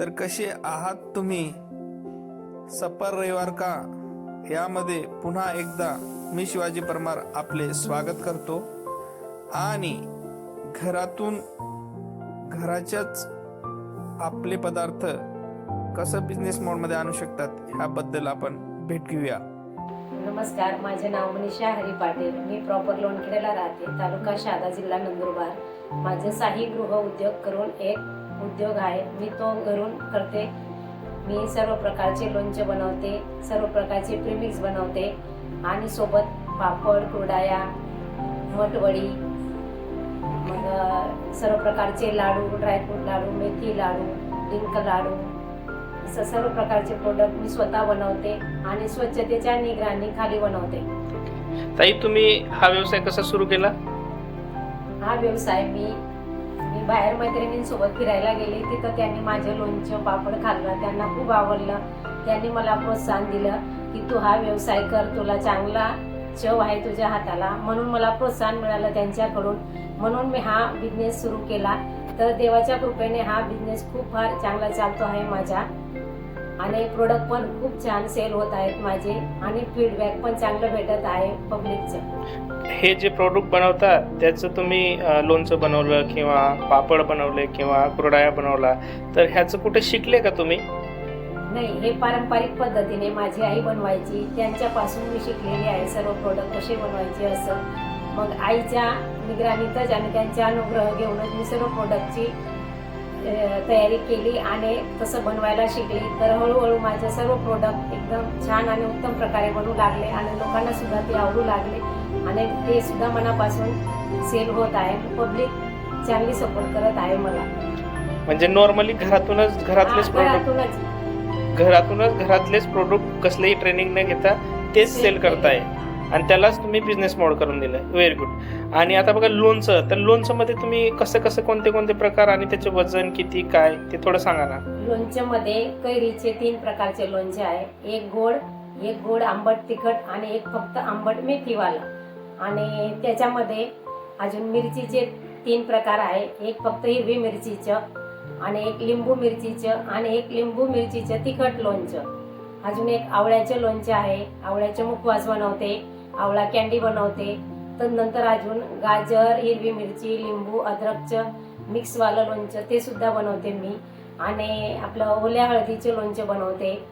तर कसे आहात तुम्ही? सपर रविवार का? यामध्ये पुन्हा एकदा मी शिवाजी परमार आपले स्वागत करतो. आणि घरातून घराच्याच आपले पदार्थ कसं बिझनेस मोडमध्ये आणू शकतात ह्याबद्दल आपण भेट घेऊया. नमस्कार माझे नाव मनीषा हरी पाटील. मी प्रॉपर लोणखेड्याला राहते तालुका शहादा जिल्हा नंदुरबार. माझं साही गृह उद्योग करून एक उद्योग आहे. मी तो घरून करते. मी सर्व प्रकारचे लोणचे बनवते सर्व प्रकारचे प्रीमिक्स बनवते. आणि सोबत पापड कुरडाया मटवडी मग सर्व प्रकारचे लाडू ड्रायफ्रूट लाडू मेथी लाडू डिंक लाडू असं सर्व प्रकारचे प्रोडक्ट मी स्वतः बनवते आणि स्वच्छतेच्या निगराणी खाली बनवते. ताई तुम्ही हा व्यवसाय कसा सुरू केला? हा व्यवसाय मी बाहेर मैत्रिणींसोबत फिरायला गेले तिथं त्यांनी माझं लोणचं पापड खाल्लं त्यांना खूप आवडलं. त्यांनी मला प्रोत्साहन दिलं की तू हा व्यवसाय कर तुला चांगला चव आहे तुझ्या हाताला. म्हणून मला प्रोत्साहन मिळालं त्यांच्याकडून. म्हणून मी हा बिझनेस सुरू केला. तर देवाच्या कृपेने हा बिझनेस खूप फार चांगला चालतो आहे माझा आणि प्रोडक्ट पण खूप छान सेल होत आहेत माझे. आणि फीडबॅक पण चांगलं भेटत आहे पब्लिकचं हे जे प्रोडक्ट बनवता त्याचं तुम्ही लोणचं बनवलं किंवा पापड बनवले किंवा कुरडाया बनवला तर ह्याचं कुठे शिकले का तुम्ही? नाही हे पारंपरिक पद्धतीने माझी आई बनवायची. त्यांच्यापासून मी शिकलेली आहे. सर्व प्रोडक्ट कसे बनवायचे असं. मग आईच्या निगराणीतच आणि त्यांचा अनुग्रह घेऊनच मी सर्व प्रोडक्टची तयारी केली आणि तसं बनवायला शिकली. तर हळूहळू माझे सर्व प्रोडक्ट एकदम छान आणि उत्तम प्रकारे बनवू लागले आणि लोकांना सुद्धा ते आवडू लागले. आणि ते सुद्धा मनापासून सेल होत आहे. पब्लिक चांगली सपोर्ट करत आहे मला. म्हणजे नॉर्मली घरातूनच घरातलेच प्रोडक्ट घरातूनच. घरातूनच घरातलेच प्रोडक्ट कसलेही ट्रेनिंग न घेता तेच सेल करताय. आणि त्यालाच तुम्ही बिझनेस मोड करून दिलं. व्हेरी गुड आणि आता बघा लोणचं. तर लोणचंमध्ये तुम्ही कसं कसं कोणते कोणते प्रकार आणि त्याचे वजन किती काय ते थोडं सांगा ना. लोणच्यामध्ये कैरीचे तीन प्रकारचे लोणचे आहे. एक गोड एक गोड आंबट तिखट आणि एक फक्त आंबट मेथीवाला. आणि त्याच्यामध्ये अजून मिरचीचे तीन प्रकार आहे. एक फक्त हिरवी मिरचीचं आणि एक लिंबू मिरचीचं आणि एक लिंबू मिरचीचं तिखट लोणचं. अजून एक आवळ्याचं लोणचं आहे. आवळ्याचे मुखवास बनवते. आवळा कॅन्डी बनवते. तर नंतर अजून गाजर हिरवी मिरची लिंबू अद्रकचं मिक्सवालं लोणचं ते सुद्धा बनवते मी. आणि आपलं ओल्या हळदीचे लोणचे बनवते.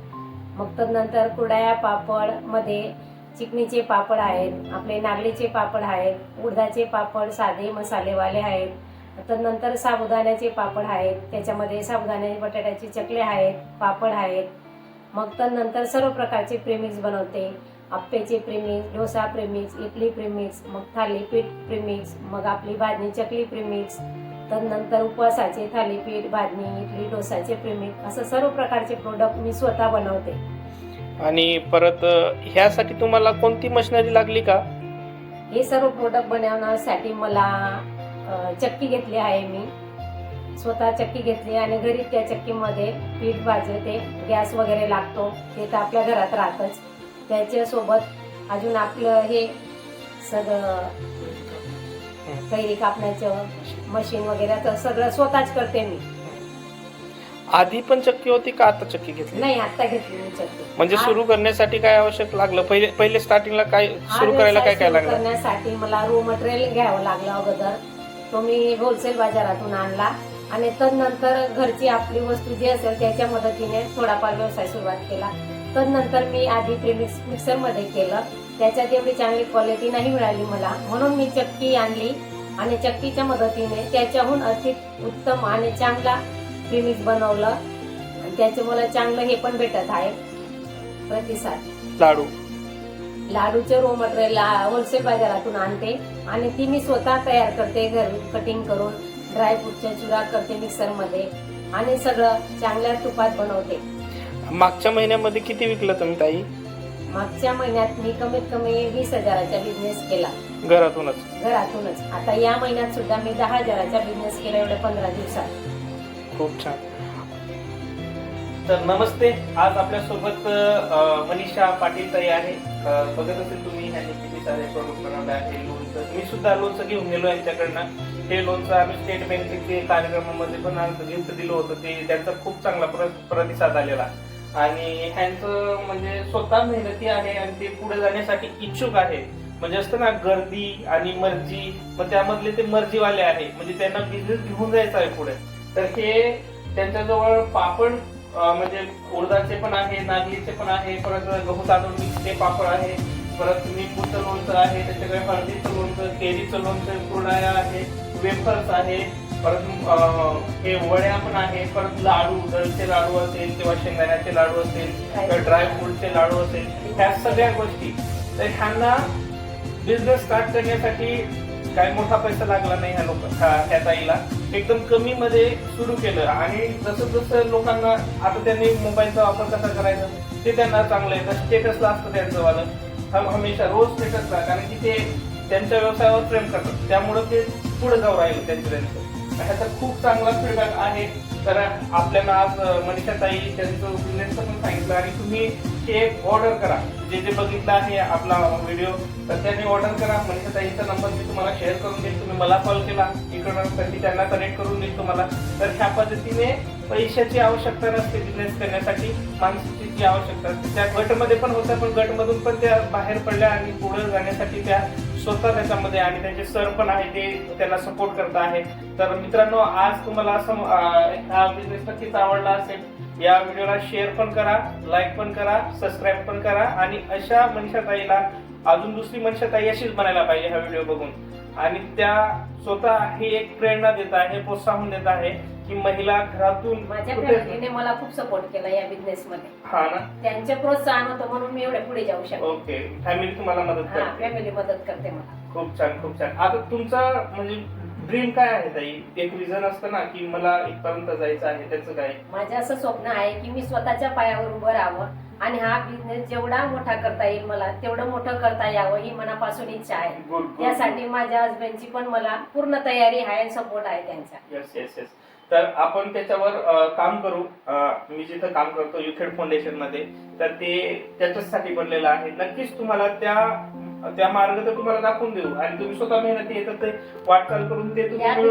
मग तर नंतर कुडाया पापडमध्ये चिकणीचे पापड आहेत आपले नागलीचे पापड आहेत उडदाचे पापड साधे मसालेवाले आहेत. तर नंतर साबुदाण्याचे पापड आहेत त्याच्यामध्ये साबुदाणे बटाट्याचे चकले आहेत पापड आहेत. मग तर नंतर सर्व प्रकारचे प्रेमिक्स बनवते. आप्पेचे premix dosa premix idli premix मग थालीपीठ प्रेमिक्स मग आपली भाजणी चकली प्रेमिक्स तर नंतर उपवासाचे थालीपीठ भाजणी इडली डोसाचे प्रेमिक्स असं सर्व प्रकारचे प्रोडक्ट मी स्वतः बनवते. आणि परत ह्यासाठी तुम्हाला कोणती मशिनरी लागली का? हे सर्व प्रोडक्ट बनवण्यासाठी मला चक्की घेतली आहे मी. स्वतः चक्की घेतली आणि घरी त्या चक्कीमध्ये पीठ भाजते गॅस वगैरे लागतो. ते तर आपल्या घरात राहतच. त्याच्यासोबत अजून आपलं हे सगळं कैरी कापण्याचं मशीन वगैरे तर सगळं स्वतःच करते मी. आधी पण चक्की होती का आता चक्की घेतली? नाही आता घेतली मी चक्की. म्हणजे सुरू करण्यासाठी काय आवश्यक लागलं? पहिले पहिले स्टार्टिंगला काय सुरू करायला काय काय लागलं? करण्यासाठी मला रो मटेरियल घ्यावं लागलं अगोदर. तो मी होलसेल बाजारातून आणला. आणि तदनंतर घरची आपली वस्तू जी असेल त्याच्या मदतीने थोडाफार व्यवसाय सुरुवात केला. तदनंतर मी आधी प्रेमिक्स मिक्सरमध्ये केलं. त्याच्यात एवढी चांगली क्वालिटी नाही मिळाली मला. म्हणून मी चक्की आणली आणि चक्कीच्या मदतीने त्याच्याहून अधिक उत्तम आणि चांगला प्रीमिक्स बनवलं. त्याचे मला चांगलं हे पण भेटत आहे. प्रतिसाद. लाडू. लाडूचे रो मटेरियल होलसेल बाजारातून आणते आणि ती मी स्वतः तयार करते घरी कटिंग करून. ड्रायफ्रूटच्या चुरा करते मिक्सरमध्ये आणि सगळं चांगल्या तुपात बनवते. मागच्या महिन्यामध्ये किती विकलं तुम्ही ताई? मागच्या महिन्यात मी कमीत कमी वीस हजाराचा बिझनेस केला. घरातूनच. घरातूनच. आता या महिन्यात सुद्धा मी दहा हजाराचा बिझनेस केला एवढ्या पंधरा दिवसात. खूप छान. तर नमस्ते. आज आपल्यासोबत मनीषा पाटील ताई आहे. अ, बघत असेल तुम्ही ह्यांनी किती सारे प्रोडक्ट बनवले आहे लोणचं मी सुद्धा लोणचं घेऊन गेलो यांच्याकडनं. हे लोणचं आम्ही स्टेट बँकेचे कार्यक्रमामध्ये पण गिफ्ट दिलं होतं. ते त्यांचा खूप चांगला प्र- प्रतिसाद आलेला. आणि ह्यांचं म्हणजे स्वतः मेहनती आहे आणि ते पुढे जाण्यासाठी इच्छुक आहे. म्हणजे असतं ना गर्दी आणि मर्जी मग त्यामधले ते मर्जीवाले आहे. म्हणजे त्यांना बिझनेस घेऊन जायचा आहे पुढे. तर हे त्यांच्याजवळ पापड म्हणजे उडदाचे पण आहे नागलीचे पण आहे परत गहू तांदूळ मिक्सचे पापड आहे परत निंबूचं लोणचं आहे त्याच्याकडे हळदीचं लोणचं केरीचं लोणचं कुरडाया आहे वेफर्स आहे परत हे वड्या पण आहे परत लाडू दळचे लाडू असेल किंवा शेंगदाण्याचे लाडू असेल किंवा ड्रायफ्रूटचे लाडू असेल ह्या सगळ्या गोष्टी. तर ह्यांना बिझनेस स्टार्ट करण्यासाठी काही मोठा पैसा लागला नाही ह्या लोक ह्या ताईला. एकदम कमी मध्ये सुरू केलं. आणि जसं जसं लोकांना आता त्यांनी मोबाईलचा वापर कसा करायचा ते त्यांना चांगलं येतं स्टेटसला असतं त्यांचं वालं. हम- हमेशा रोज स्टेटसला कारण की ते त्यांच्या व्यवसायावर प्रेम करतात. त्यामुळे ते पुढे जाऊ राहिले त्यांचं त्यांचं ह्याचा खूप चांगला फीडबॅक आहे. तर आपल्याला आज अं, मनीषा ताई त्यांचं बिझनेसचं पण सांगितलं आणि तुम्ही हे ऑर्डर करा. जे जे बघितलं आहे आपला व्हिडिओ तर त्यांनी ऑर्डर करा. मनीषा ताईचा नंबर मी तुम्हाला शेअर करून देईल. तुम्ही मला कॉल केला इकडून त्यांना कनेक्ट करून देईल तुम्हाला. तर ह्या पद्धतीने पैशाची आवश्यकता नसते बिझनेस करण्यासाठी माणसाची आवश्यकता त्या गटमध्ये पण होत्या पण गटमधून पण त्या बाहेर पडल्या आणि पुढे जाण्यासाठी त्या स्वतः त्याच्यामध्ये आणि त्यांचे सर पण आहे ते त्यांना सपोर्ट करत आहे. तर मित्रांनो आज तुम्हाला असं हा बिझनेस नक्कीच आवडला असेल. या व्हिडिओला शेअर पण करा लाईक पण करा सबस्क्राईब पण करा आणि अशा मनीषाताईला अजून दुसरी मनीषा ताई अशीच बनायला पाहिजे हा व्हिडिओ बघून. आणि त्या स्वतः ही एक प्रेरणा देत आहे प्रोत्साहन देत आहे. की महिला घरातून माझ्या कुठे- फॅमिलीने मला खूप सपोर्ट केला या बिझनेस मध्ये. हा ना? त्यांचे प्रोत्साहन होतं म्हणून मी एवढे पुढे जाऊ शकते ओके फॅमिली तुम्हाला मदत हा करते. फॅमिली मदत करते मला. खूप छान खूप छान. आता तुमचा म्हणजे ड्रीम काय आहे ताई? एक विजन असतं ना की मला इथपर्यंत जायचं आहे त्याचं काय? माझं असं स्वप्न आहे की मी स्वतःच्या पायावर उभं राहावं आणि हा बिझनेस जेवढा मोठा करता येईल मला तेवढं मोठं करता यावं ही मनापासून इच्छा आहे. गुड त्यासाठी माझ्या हसबंडची पण मला पूर्ण तयारी आहे सपोर्ट आहे त्यांचा. येस येस येस तर आपण त्याच्यावर काम करू. मी जिथं काम करतो युथेड फाउंडेशनमध्ये तर ते त्याच्यासाठी बनलेलं आहे. नक्कीच तुम्हाला त्या त्या मार्ग तर तुम्हाला दाखवून देऊ. आणि तुम्ही स्वतः मेहनती येतात ते वाटचाल करून ते तुम्ही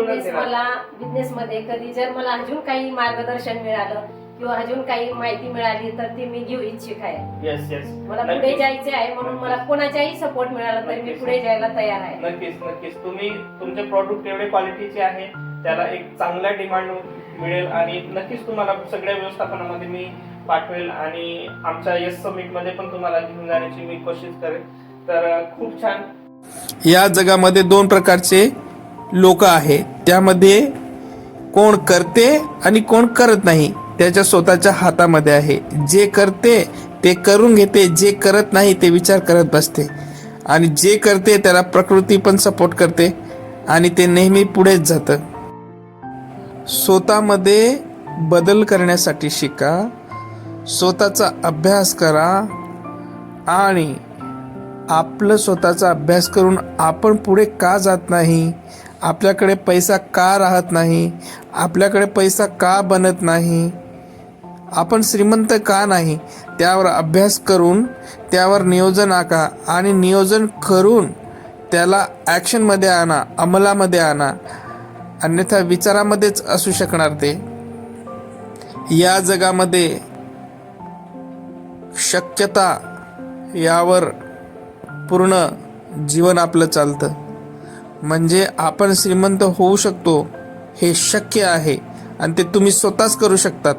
बिझनेस मध्ये कधी जर मला अजून काही मार्गदर्शन मिळालं किंवा अजून काही माहिती मिळाली तर ती मी घेऊ इच्छित आहे. येस येस मला पुढे जायचे आहे म्हणून मला कोणाचाही सपोर्ट मिळाला तर मी पुढे जायला तयार आहे. नक्कीच नक्कीच. तुम्ही तुमचे प्रॉडक्ट एवढे क्वालिटीचे आहे त्याला एक चांगला डिमांड मिळेल आणि नक्कीच तुम्हाला सगळ्या व्यवस्थापनामध्ये मी पाठवेल आणि आमच्या यस समिटमध्ये पण तुम्हाला घेऊन जाण्याची मी कोशिश करेन तर खूप छान. या जगामध्ये दोन प्रकारचे लोक आहेत. त्यामध्ये कोण करते आणि कोण करत नाही. त्याच्या स्वतःच्या हातामध्ये आहे. जे करते ते करून घेते. जे करत नाही ते विचार करत बसते. आणि जे करते त्याला प्रकृती पण सपोर्ट करते आणि ते नेहमी पुढेच जातं. स्वतःमध्ये बदल करण्यासाठी शिका. स्वतःचा अभ्यास करा आणि आपलं स्वतःचा अभ्यास करून आपण पुढे का जात नाही? आपल्याकडे पैसा का राहत नाही? आपल्याकडे पैसा का बनत नाही? आपण श्रीमंत का नाही? त्यावर अभ्यास करून त्यावर नियोजन आखा आणि नियोजन करून त्याला ॲक्शनमध्ये आणा अंमलामध्ये आणा. अन्यथा विचारामध्येच असू शकणार ते. या जगामध्ये शक्यता यावर पूर्ण जीवन आपलं चालतं. म्हणजे आपण श्रीमंत होऊ शकतो हे शक्य आहे आणि ते तुम्ही स्वतःच करू शकतात.